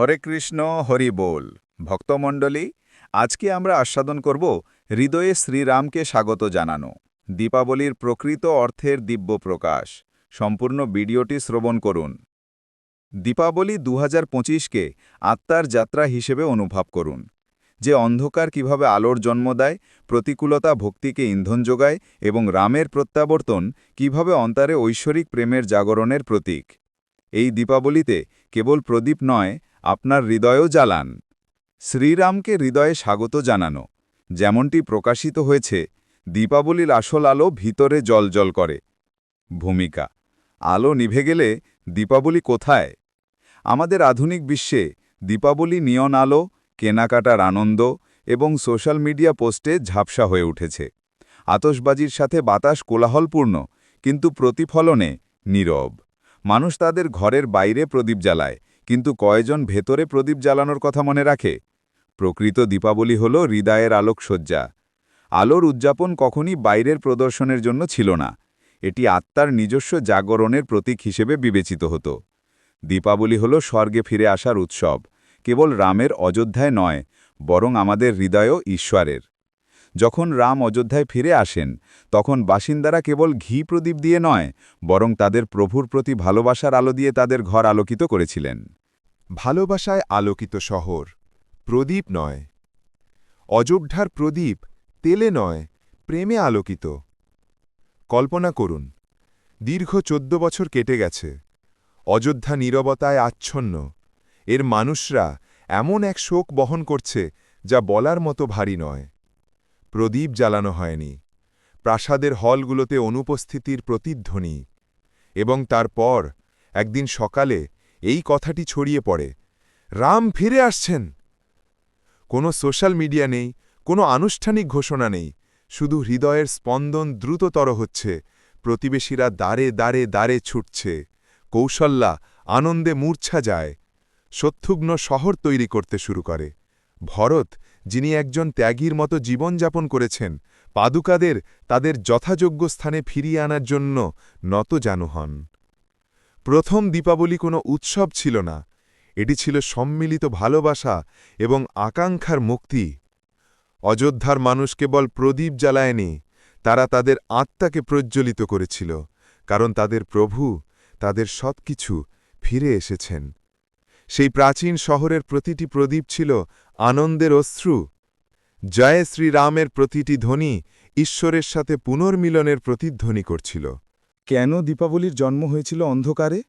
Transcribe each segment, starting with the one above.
হরে কৃষ্ণ, হরি বোল। ভক্তমণ্ডলী, আজকে আমরা আস্বাদন করব হৃদয়ে শ্রীরামকে স্বাগত জানানো, দীপাবলির প্রকৃত অর্থের দিব্য প্রকাশ। সম্পূর্ণ ভিডিওটি শ্রবণ করুন। দীপাবলি দু হাজার পঁচিশকে আত্মার যাত্রা হিসেবে অনুভব করুন, যে অন্ধকার কীভাবে আলোর জন্ম দেয়, প্রতিকূলতা ভক্তিকে ইন্ধন যোগায় এবং রামের প্রত্যাবর্তন কীভাবে অন্তরে ঐশ্বরিক প্রেমের জাগরণের প্রতীক। এই দীপাবলিতে কেবল প্রদীপ নয় আপনার হৃদয়ও জ্বালান। শ্রীরামকে হৃদয়ে স্বাগত জানানো। যেমনটি প্রকাশিত হয়েছে, দীপাবলির আসল আলো ভিতরে জলজল করে। ভূমিকা, আলো নিভে গেলে দীপাবলি কোথায়? আমাদের আধুনিক বিশ্বে দীপাবলি নিয়ন আলো, কেনাকাটার আনন্দ এবং সোশ্যাল মিডিয়া পোস্টে ঝাপসা হয়ে উঠেছে। আতসবাজির সাথে বাতাস কোলাহলপূর্ণ, কিন্তু প্রতিফলনে নীরব। মানুষ তাদের ঘরের বাইরে প্রদীপ জ্বালায় কিন্তু কয়জন ভেতরে প্রদীপ জ্বালানোর কথা মনে রাখে? প্রকৃত দীপাবলি হল হৃদয়ের আলোকসজ্জা। আলোর উদযাপন কখনই বাইরের প্রদর্শনের জন্য ছিল না। এটি আত্মার নিজস্ব জাগরণের প্রতীক হিসেবে বিবেচিত হতো। দীপাবলি হল স্বর্গে ফিরে আসার উৎসব। কেবল রামের অযোধ্যায় নয়, বরং আমাদের হৃদয়ও ঈশ্বরের। যখন রাম অযোধ্যায় ফিরে আসেন, তখন বাসিন্দারা কেবল ঘি প্রদীপ দিয়ে নয়, বরং তাদের প্রভুর প্রতি ভালোবাসার আলো দিয়ে তাদের ঘর আলোকিত করেছিলেন। ভালোবাসায় আলোকিত শহর, প্রদীপ নয়। অযোধ্যার প্রদীপ তেলে নয়, প্রেমে আলোকিত। কল্পনা করুন, দীর্ঘ চোদ্দ বছর কেটে গেছে, অযোধ্যা নীরবতায় আচ্ছন্ন, এর মানুষরা এমন এক শোক বহন করছে যা বলার মতো ভারী নয়। প্রদীপ জ্বালানো হয়নি। প্রাসাদের হলগুলোতে অনুপস্থিতির প্রতিধ্বনি। এবং তারপর, একদিন সকালে, এই কথাটি ছড়িয়ে পড়ে, রাম ফিরে আসছেন! কোনো সোশ্যাল মিডিয়া নেই, কোনো আনুষ্ঠানিক ঘোষণা নেই, শুধু হৃদয়ের স্পন্দন দ্রুততর হচ্ছে, প্রতিবেশীরা দাঁড়ে দাঁড়ে দাঁড়ে ছুটছে, কৌশল্যা আনন্দে মূর্ছা যায়, সত্যুগ্ন শহর তৈরি করতে শুরু করে, ভরত যিনি একজন ত্যাগীর মতো জীবনযাপন করেছেন, পাদুকাদের তাদের যথাযোগ্য স্থানে ফিরিয়ে আনার জন্য নত জানু হন। প্রথম দীপাবলি কোনো উৎসব ছিল না। এটি ছিল সম্মিলিত ভালোবাসা এবং আকাঙ্ক্ষার মুক্তি। অযোধ্যার মানুষ কেবল প্রদীপ জ্বালায়নি, তারা তাদের আত্মাকে প্রজ্জ্বলিত করেছিল, কারণ তাদের প্রভু, তাদের সবকিছু ফিরে এসেছেন। সেই প্রাচীন শহরের প্রতিটি প্রদীপ ছিল আনন্দের অশ্রু। জয় শ্রীরামের প্রতিটি ধ্বনি ঈশ্বরের সাথে পুনর্মিলনের প্রতিধ্বনি করছিল। কেন দীপাবলির জন্ম হয়েছিল অন্ধকারে?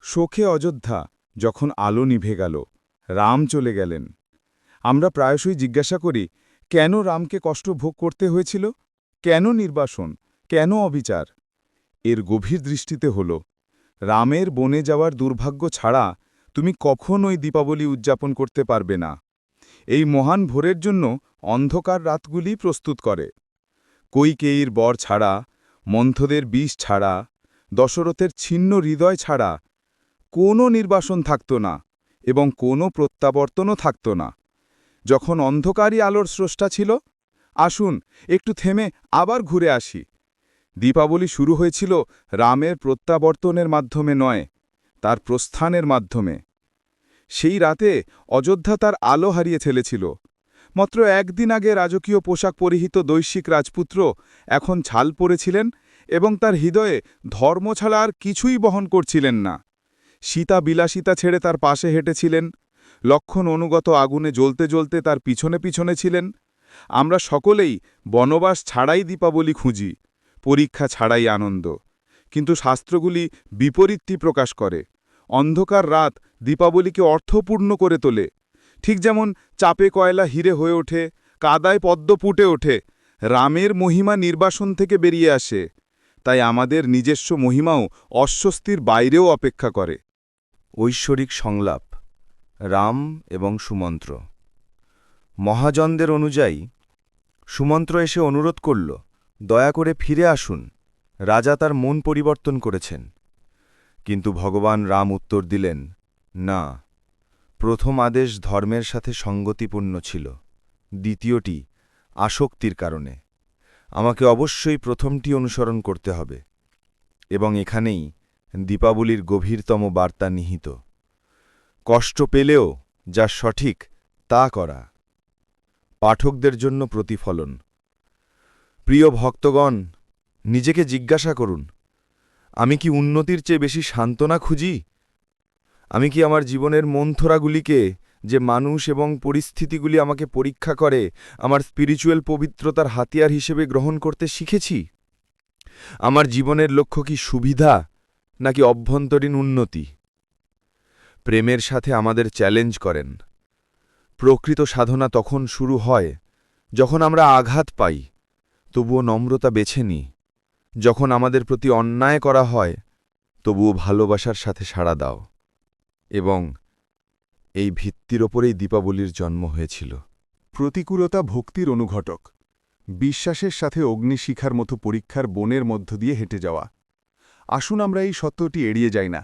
শোকে অযোধ্যা, যখন আলো নিভে গেল, রাম চলে গেলেন। আমরা প্রায়শই জিজ্ঞাসা করি, কেন রামকে কষ্ট ভোগ করতে হয়েছিল? কেন নির্বাসন? কেন অবিচার? এর গভীর দৃষ্টিতে হল, রামের বনে যাওয়ার দুর্ভাগ্য ছাড়া তুমি কখনোই দীপাবলি উদযাপন করতে পারবে না। এই মহান ভোরের জন্য অন্ধকার রাতগুলি প্রস্তুত করে। কৈকেয়ীর বর ছাড়া, মন্থদের বিষ ছাড়া, দশরথের ছিন্ন হৃদয় ছাড়া কোনো নির্বাসন থাকত না এবং কোনো প্রত্যাবর্তনও থাকত না। যখন অন্ধকারই আলোর স্রষ্টা ছিল, আসুন একটু থেমে আবার ঘুরে আসি। দীপাবলি শুরু হয়েছিল রামের প্রত্যাবর্তনের মাধ্যমে নয়, তার প্রস্থানের মাধ্যমে। সেই রাতে অযোধ্যা তার আলো হারিয়ে ফেলেছিল মাত্র একদিন আগে রাজকীয় পোশাক পরিহিত দৈশিক রাজপুত্র এখন ছাল পরেছিলেন এবং তার হৃদয়ে ধর্ম ছাড়া আর কিছুই বহন করছিলেন না। সীতা বিলাসিতা ছেড়ে তার পাশে হেঁটেছিলেন। লক্ষণ অনুগত আগুনে জ্বলতে জ্বলতে তার পিছনে পিছনে ছিলেন। আমরা সকলেই বনবাস ছাড়াই দীপাবলি খুঁজি, পরীক্ষা ছাড়াই আনন্দ। কিন্তু শাস্ত্রগুলি বিপরীতটি প্রকাশ করে। অন্ধকার রাত দীপাবলিকে অর্থপূর্ণ করে তোলে। ঠিক যেমন চাপে কয়লা হিরে হয়ে ওঠে, কাদায় পদ্ম ফুটে ওঠে, রামের মহিমা নির্বাসন থেকে বেরিয়ে আসে। তাই আমাদের নিজস্ব মহিমাও অস্বস্তির বাইরেও অপেক্ষা করে। ঐশ্বরিক সংলাপ, রাম এবং সুমন্ত্র। মহাজনদের অনুযায়ী, সুমন্ত্র এসে অনুরোধ করল, দয়া করে ফিরে আসুন, রাজা তার মন পরিবর্তন করেছেন। কিন্তু ভগবান রাম উত্তর দিলেন না, প্রথম আদেশ ধর্মের সাথে সঙ্গতিপূর্ণ ছিল। দ্বিতীয়টি, আসক্তির কারণে। আমাকে অবশ্যই প্রথমটি অনুসরণ করতে হবে। এবং এখানেই দীপাবলির গভীরতম বার্তা নিহিত। কষ্ট পেলেও যা সঠিক, তা করা। পাঠকদের জন্য প্রতিফলন। প্রিয় ভক্তগণ, নিজেকে জিজ্ঞাসা করুন, আমি কি উন্নতির চেয়ে বেশি সান্ত্বনা খুঁজি? আমি কি আমার জীবনের মন্থরাগুলিকে যে মানুষ এবং পরিস্থিতিগুলি আমাকে পরীক্ষা করে, আমার স্পিরিচুয়াল পবিত্রতার হাতিয়ার হিসেবে গ্রহণ করতে শিখেছি? আমার জীবনের লক্ষ্য কি সুবিধা, নাকি অভ্যন্তরীণ উন্নতি? প্রেমের সাথে আমাদের চ্যালেঞ্জ করেন। প্রকৃত সাধনা তখন শুরু হয়, যখন আমরা আঘাত পাই, তবুও নম্রতা বেছে নিই। যখন আমাদের প্রতি অন্যায় করা হয়, তবুও ভালোবাসার সাথে সাড়া দাও। এবং এই ভিত্তির ওপরেই দীপাবলির জন্ম হয়েছিল। প্রতিকূলতা ভক্তির অনুঘটক। বিশ্বাসের সাথে অগ্নিশিখার মতো পরীক্ষার বনের মধ্য দিয়ে হেঁটে যাওয়া। আসুন আমরা এই সত্যটি এড়িয়ে যাই না।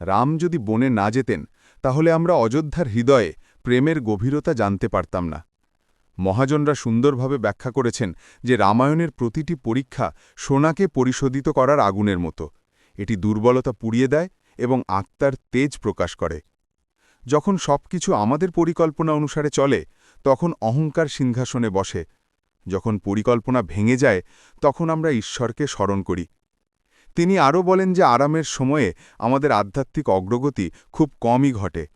রাম যদি বনে না যেতেন, তাহলে আমরা অযোধ্যার হৃদয়ে প্রেমের গভীরতা জানতে পারতাম না। মহাজনরা সুন্দরভাবে ব্যাখ্যা করেছেন যে রামায়ণের প্রতিটি পরীক্ষা সোনাকে পরিশোধিত করার আগুনের মতো। এটি দুর্বলতা পুড়িয়ে দেয় এবং আত্মার তেজ প্রকাশ করে। যখন সবকিছু আমাদের পরিকল্পনা অনুসারে চলে, তখন অহংকার সিংহাসনে বসে। যখন পরিকল্পনা ভেঙে যায়, তখন আমরা ঈশ্বরকে স্মরণ করি। তিনি আরও বলেন যে আরামের সময়ে আমাদের আধ্যাত্মিক অগ্রগতি খুব কমই ঘটে।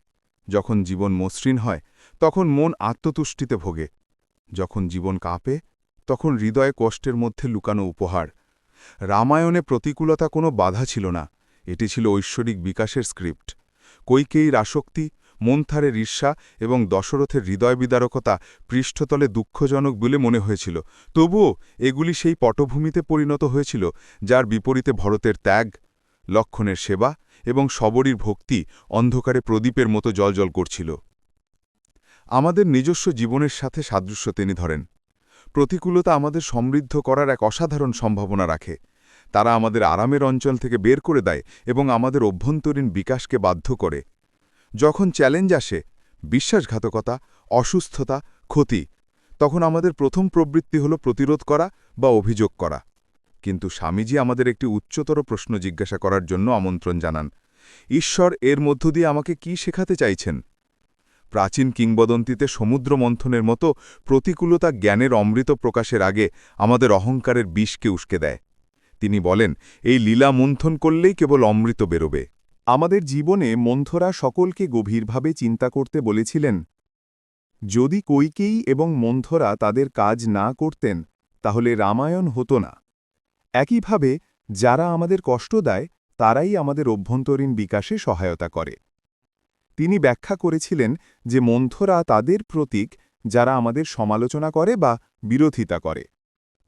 যখন জীবন মসৃণ হয়, তখন মন আত্মতুষ্টিতে ভোগে। যখন জীবন কাঁপে, তখন হৃদয়ে কষ্টের মধ্যে লুকানো উপহার। রামায়ণে প্রতিকূলতা কোনো বাধা ছিল না। এটি ছিল ঐশ্বরিক বিকাশের স্ক্রিপ্ট। কৈকেয়ীর আসক্তি, মন্থারের ঈর্ষা এবং দশরথের হৃদয় বিদারকতা পৃষ্ঠতলে দুঃখজনক বলে মনে হয়েছিল। তবুও এগুলি সেই পটভূমিতে পরিণত হয়েছিল, যার বিপরীতে ভরতের ত্যাগ, লক্ষণের সেবা এবং সবরীর ভক্তি অন্ধকারে প্রদীপের মতো জলজল করছিল। আমাদের নিজস্ব জীবনের সাথে সাদৃশ্য তিনি ধরেন। প্রতিকূলতা আমাদের সমৃদ্ধ করার এক অসাধারণ সম্ভাবনা রাখে। তারা আমাদের আরামের অঞ্চল থেকে বের করে দেয় এবং আমাদের অভ্যন্তরীণ বিকাশকে বাধ্য করে। যখন চ্যালেঞ্জ আসে, বিশ্বাসঘাতকতা, অসুস্থতা, ক্ষতি, তখন আমাদের প্রথম প্রবৃত্তি হল প্রতিরোধ করা বা অভিযোগ করা। কিন্তু স্বামীজি আমাদের একটি উচ্চতর প্রশ্ন জিজ্ঞাসা করার জন্য আমন্ত্রণ জানান, ঈশ্বর, এর মধ্য দিয়ে আমাকে কি শেখাতে চাইছেন? প্রাচীন কিংবদন্তিতে সমুদ্র মন্থনের মতো প্রতিকূলতা জ্ঞানের অমৃত প্রকাশের আগে আমাদের অহংকারের বিষকে উস্কে দেয়। তিনি বলেন, এই লীলা মন্থন করলেই কেবল অমৃত বেরোবে। আমাদের জীবনে মন্থরা সকলকে গভীরভাবে চিন্তা করতে বলেছিলেন, যদি কৈকেয়ী এবং মন্থরা তাদের কাজ না করতেন, তাহলে রামায়ণ হতো না। একইভাবে, যারা আমাদের কষ্ট দেয়, তারাই আমাদের অভ্যন্তরীণ বিকাশে সহায়তা করে। তিনি ব্যাখ্যা করেছিলেন যে মন্থরা তাদের প্রতীক, যারা আমাদের সমালোচনা করে বা বিরোধিতা করে।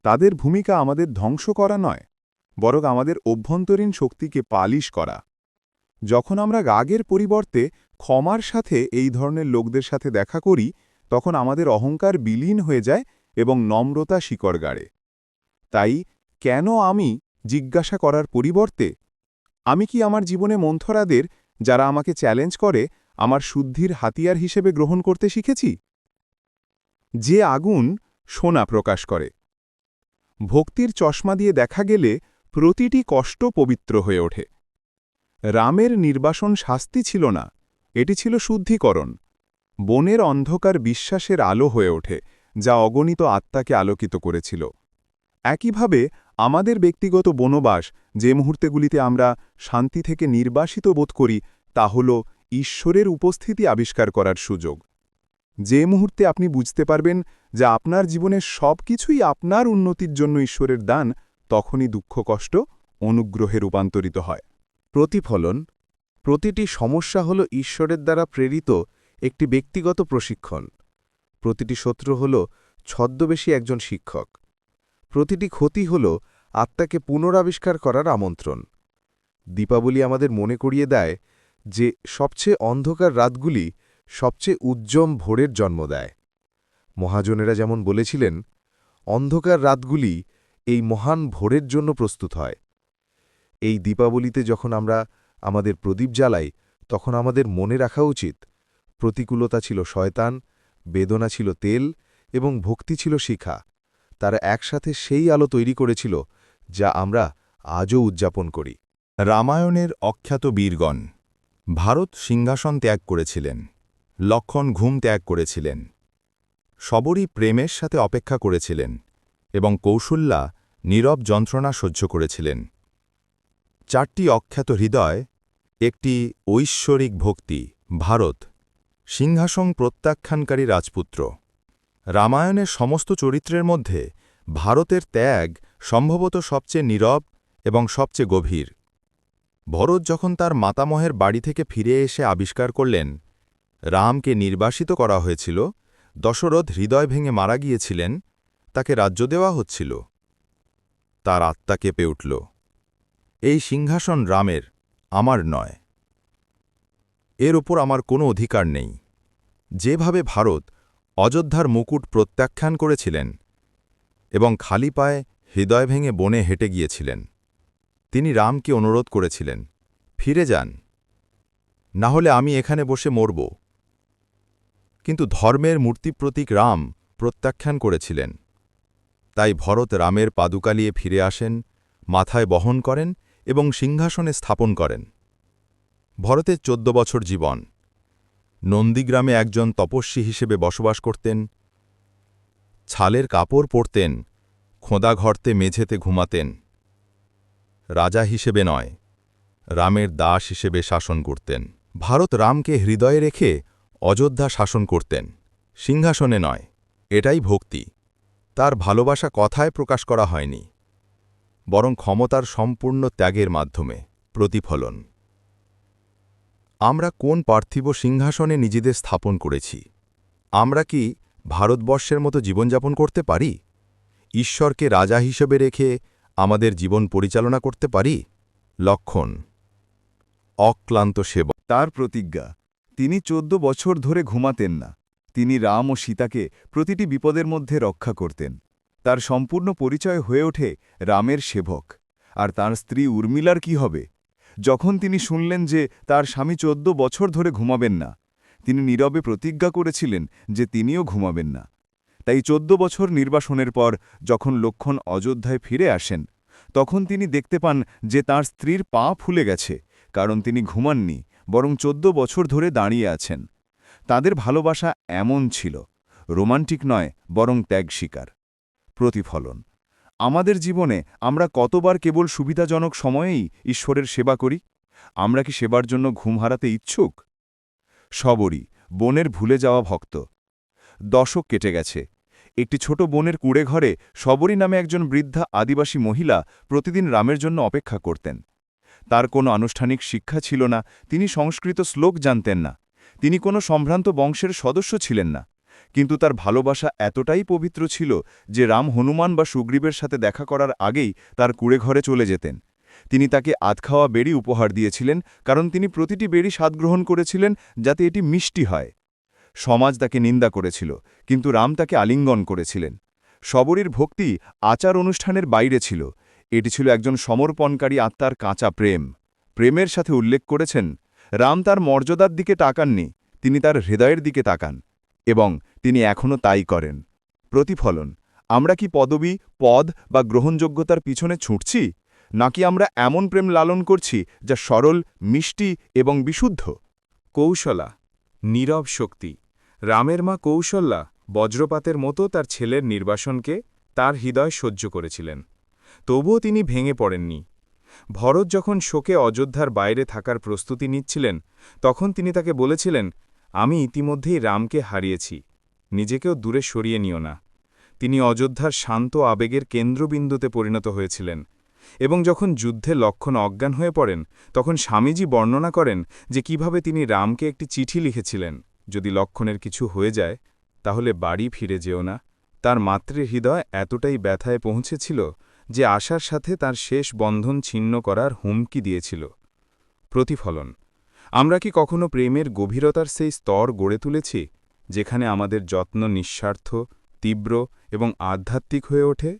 তাদের ভূমিকা আমাদের ধ্বংস করা নয়। বরং আমাদের অভ্যন্তরীণ শক্তিকে পালিশ করা। যখন আমরা রাগের পরিবর্তে ক্ষমার সাথে এই ধরনের লোকদের সাথে দেখা করি, তখন আমাদের অহংকার বিলীন হয়ে যায় এবং নম্রতা শিকড় গাড়ে। তাই, কেন আমি জিজ্ঞাসা করার পরিবর্তে? আমি কি আমার জীবনে মন্থরাদের, যারা আমাকে চ্যালেঞ্জ করে, আমার শুদ্ধির হাতিয়ার হিসেবে গ্রহণ করতে শিখেছি? যে আগুন সোনা প্রকাশ করে। ভক্তির চশমা দিয়ে দেখা গেলে প্রতিটি কষ্ট পবিত্র হয়ে ওঠে। রামের নির্বাসন শাস্তি ছিল না, এটি ছিল শুদ্ধিকরণ। বনের অন্ধকার বিশ্বাসের আলো হয়ে ওঠে, যা অগণিত আত্মাকে আলোকিত করেছিল। একইভাবে, আমাদের ব্যক্তিগত বনবাস, যে মুহূর্তেগুলিতে আমরা শান্তি থেকে নির্বাসিত বোধ করি, তা হল ঈশ্বরের উপস্থিতি আবিষ্কার করার সুযোগ। যে মুহূর্তে আপনি বুঝতে পারবেন যে আপনার জীবনের সব কিছুই আপনার উন্নতির জন্য ঈশ্বরের দান তখনই দুঃখ কষ্ট অনুগ্রহে রূপান্তরিত হয়। প্রতিফলন, প্রতিটি সমস্যা হল ঈশ্বরের দ্বারা প্রেরিত একটি ব্যক্তিগত প্রশিক্ষণ। প্রতিটি শত্রু হল ছদ্মবেশী একজন শিক্ষক। প্রতিটি ক্ষতি হল আত্মাকে পুনরাবিষ্কার করার আমন্ত্রণ। দীপাবলি আমাদের মনে করিয়ে দেয় যে সবচেয়ে অন্ধকার রাতগুলি সবচেয়ে উজ্জ্বম ভোরের জন্ম দেয়। মহাজনেরা যেমন বলেছিলেন, অন্ধকার রাতগুলি এই মহান ভোরের জন্য প্রস্তুত হয়। এই দীপাবলিতে যখন আমরা আমাদের প্রদীপ জ্বালাই, তখন আমাদের মনে রাখা উচিত, প্রতিকূলতা ছিল শয়তান, বেদনা ছিল তেল এবং ভক্তি ছিল শিখা। তারা একসাথে সেই আলো তৈরি করেছিল, যা আমরা আজও উদযাপন করি। রামায়ণের অখ্যাত বীরগণ, ভারত সিংহাসন ত্যাগ করেছিলেন, লক্ষণ ঘুম ত্যাগ করেছিলেন সবরই প্রেমের সাথে অপেক্ষা করেছিলেন এবং কৌশল্যা নীরব যন্ত্রণা সহ্য করেছিলেন। চারটি অখ্যাত হৃদয়, একটি ঐশ্বরিক ভক্তি, ভারত, সিংহাসন প্রত্যাখ্যানকারী রাজপুত্র। রামায়ণের সমস্ত চরিত্রের মধ্যে ভারতের ত্যাগ সম্ভবত সবচেয়ে নীরব এবং সবচেয়ে গভীর। ভরত যখন তার মাতামহের বাড়ি থেকে ফিরে এসে আবিষ্কার করলেন, রামকে নির্বাসিত করা হয়েছিল, দশরথ হৃদয় ভেঙে মারা গিয়েছিলেন, তাকে রাজ্য দেওয়া হচ্ছিল। তার আত্মা কেঁপে উঠল, এই সিংহাসন রামের, আমার নয়। এর ওপর আমার কোনো অধিকার নেই। যেভাবে ভারত অযোধ্যার মুকুট প্রত্যাখ্যান করেছিলেন এবং খালি পায়ে হৃদয় ভেঙে বনে হেঁটে গিয়েছিলেন, তিনি রামকে অনুরোধ করেছিলেন, ফিরে যান। না হলে আমি এখানে বসে মরব। কিন্তু ধর্মের মূর্তি প্রতীক রাম প্রত্যাখ্যান করেছিলেন। তাই ভরত রামের পাদুকালিয়ে ফিরে আসেন, মাথায় বহন করেন এবং সিংহাসনে স্থাপন করেন। ভরতের চোদ্দ বছর জীবন। নন্দীগ্রামে একজন তপস্বী হিসেবে বসবাস করতেন। ছালের কাপড় পরতেন, খোঁদা ঘরতে মেঝেতে ঘুমাতেন। রাজা হিসেবে নয়, রামের দাস হিসেবে শাসন করতেন। ভারত রামকে হৃদয়ে রেখে অযোধ্যা শাসন করতেন। সিংহাসনে নয়, এটাই ভক্তি। তার ভালোবাসা কথায় প্রকাশ করা হয়নি, বরং ক্ষমতার সম্পূর্ণ ত্যাগের মাধ্যমে, প্রতিফলন। আমরা কোন পার্থিব সিংহাসনে নিজেদের স্থাপন করেছি? আমরা কি ভারতবর্ষের মতো জীবনযাপন করতে পারি? ঈশ্বরকে রাজা হিসেবে রেখে আমাদের জীবন পরিচালনা করতে পারি? লক্ষণ। অক্লান্ত সেবা তার প্রতিজ্ঞা, তিনি চোদ্দ বছর ধরে ঘুমাতেন না। তিনি রাম ও সীতাকে প্রতিটি বিপদের মধ্যে রক্ষা করতেন। তার সম্পূর্ণ পরিচয় হয়ে ওঠে রামের সেবক। আর তার স্ত্রী উর্মিলার কি হবে? যখন তিনি শুনলেন যে তার স্বামী চোদ্দ বছর ধরে ঘুমাবেন না, তিনি নীরবে প্রতিজ্ঞা করেছিলেন যে তিনিও ঘুমাবেন না। তাই চোদ্দ বছর নির্বাসনের পর যখন লক্ষণ অযোধ্যায় ফিরে আসেন, তখন তিনি দেখতে পান যে তার স্ত্রীর পা ফুলে গেছে, কারণ তিনি ঘুমাননি, বরং চোদ্দ বছর ধরে দাঁড়িয়ে আছেন। তাদের ভালোবাসা এমন ছিল, রোমান্টিক নয়, বরং ত্যাগ স্বীকার। প্রতিফলন। আমাদের জীবনে আমরা কতবার কেবল সুবিধাজনক সময়েই ঈশ্বরের সেবা করি? আমরা কি সেবার জন্য ঘুম হারাতে ইচ্ছুক? সবরই, বনের ভুলে যাওয়া ভক্ত। দশক কেটে গেছে। একটি ছোট বনের কুড়ে ঘরে সবরী নামে একজন বৃদ্ধা আদিবাসী মহিলা প্রতিদিন রামের জন্য অপেক্ষা করতেন। তার কোনো আনুষ্ঠানিক শিক্ষা ছিল না, তিনি সংস্কৃত শ্লোক জানতেন না। তিনি কোনো সম্ভ্রান্ত বংশের সদস্য ছিলেন না। কিন্তু তার ভালোবাসা এতটাই পবিত্র ছিল যে রাম হনুমান বা সুগ্রীবের সাথে দেখা করার আগেই তার কুড়ে ঘরে চলে যেতেন। তিনি তাকে আধখাওয়া বেড়ি উপহার দিয়েছিলেন, কারণ তিনি প্রতিটি বেড়ি স্বাদ গ্রহণ করেছিলেন যাতে এটি মিষ্টি হয়। সমাজ তাকে নিন্দা করেছিল, কিন্তু রাম তাকে আলিঙ্গন করেছিলেন। সবরীর ভক্তি আচার অনুষ্ঠানের বাইরে ছিল। এটি ছিল একজন সমর্পণকারী আত্মার কাঁচা প্রেম। প্রেমের সাথে উল্লেখ করেছেন রাম তার মর্যাদার দিকে তাকাননি, তিনি তার হৃদয়ের দিকে তাকান, এবং তিনি এখনও তাই করেন। প্রতিফলন, আমরা কি পদবি, পদ বা গ্রহণযোগ্যতার পিছনে ছুটছি? নাকি আমরা এমন প্রেম লালন করছি যা সরল, মিষ্টি এবং বিশুদ্ধ? কৌশলা, নীরব শক্তি, রামের মা কৌশল্যা বজ্রপাতের মতো তার ছেলের নির্বাসনকে তার হৃদয় সহ্য করেছিলেন। তবুও তিনি ভেঙে পড়েননি। ভরত যখন শোকে অযোধ্যার বাইরে থাকার প্রস্তুতি নিচ্ছিলেন, তখন তিনি তাকে বলেছিলেন, আমি ইতিমধ্যেই রামকে হারিয়েছি, নিজেকেও দূরে সরিয়ে নিও না। তিনি অযোধ্যার শান্ত আবেগের কেন্দ্রবিন্দুতে পরিণত হয়েছিলেন এবং যখন যুদ্ধে লক্ষণ অজ্ঞান হয়ে পড়েন, তখন স্বামীজি বর্ণনা করেন যে কীভাবে তিনি রামকে একটি চিঠি লিখেছিলেন, যদি লক্ষণের কিছু হয়ে যায়, তাহলে বাড়ি ফিরে যেও না। তার মাতৃহৃদয় এতটাই ব্যথায় পৌঁছেছিল যে আশার সাথে তার শেষ বন্ধন ছিন্ন করার হুমকি দিয়েছিল। প্রতিফলন, আমরা কি কখনো প্রেমের গভীরতার সেই স্তর গড়ে তুলেছি, যেখানে আমাদের যত্ন নিঃস্বার্থ, তীব্র এবং আধ্যাত্মিক হয়ে ওঠে?